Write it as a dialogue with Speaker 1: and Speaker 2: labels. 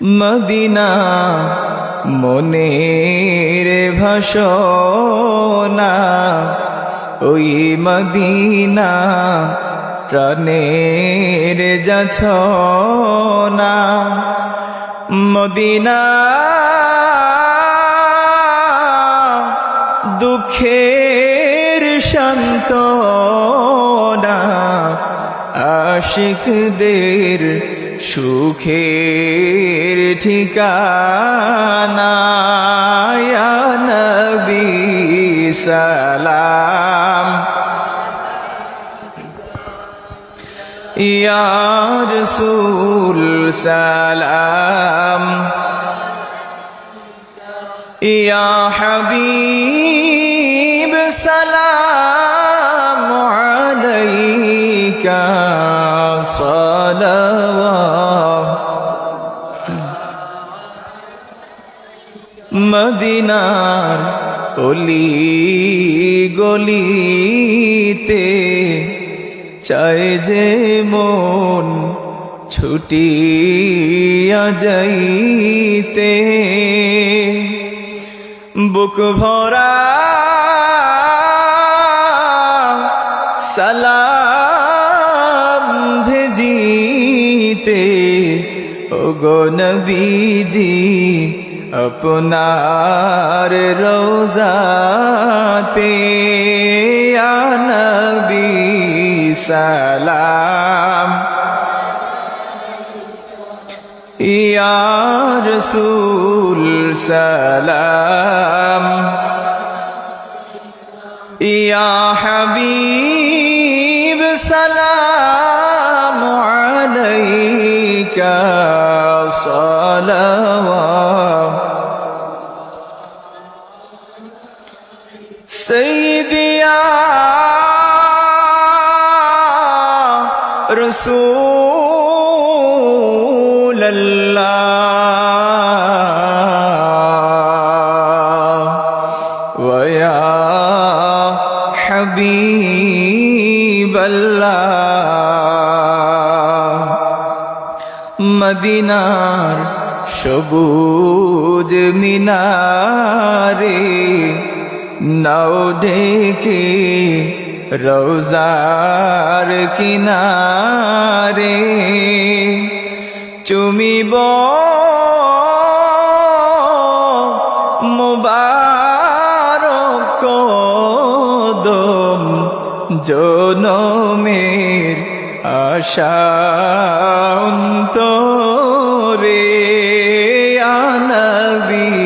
Speaker 1: Medina মনের ভাষণা ওই Medina প্রাণের যাছ না মদিনা দুঃখের শান্ত আশিকদের সুখের ঠিকানা নবী সালাম। ইয়া রসুল সালাম। ইয়া হাবিব মদিনার অলি গলিতে চায় যে মন ছুটিয়া যাইতে। বুক ভরা সালাম ভেজিতে ও গো নবীজি আপনার রোজাতে ইয়া নবী সালাম। ইয়া রসুল সালাম। ইয়া হাবিব সালাম আলাইকা সালাওয়াত। سيدي يا رسول الله ويا حبيب الله মদিনার সবুজ মিনারে নাও ডেকে রোজার কিনারে চুমিব মুবারক কদম জনমের আশা আশান্তরে আনবি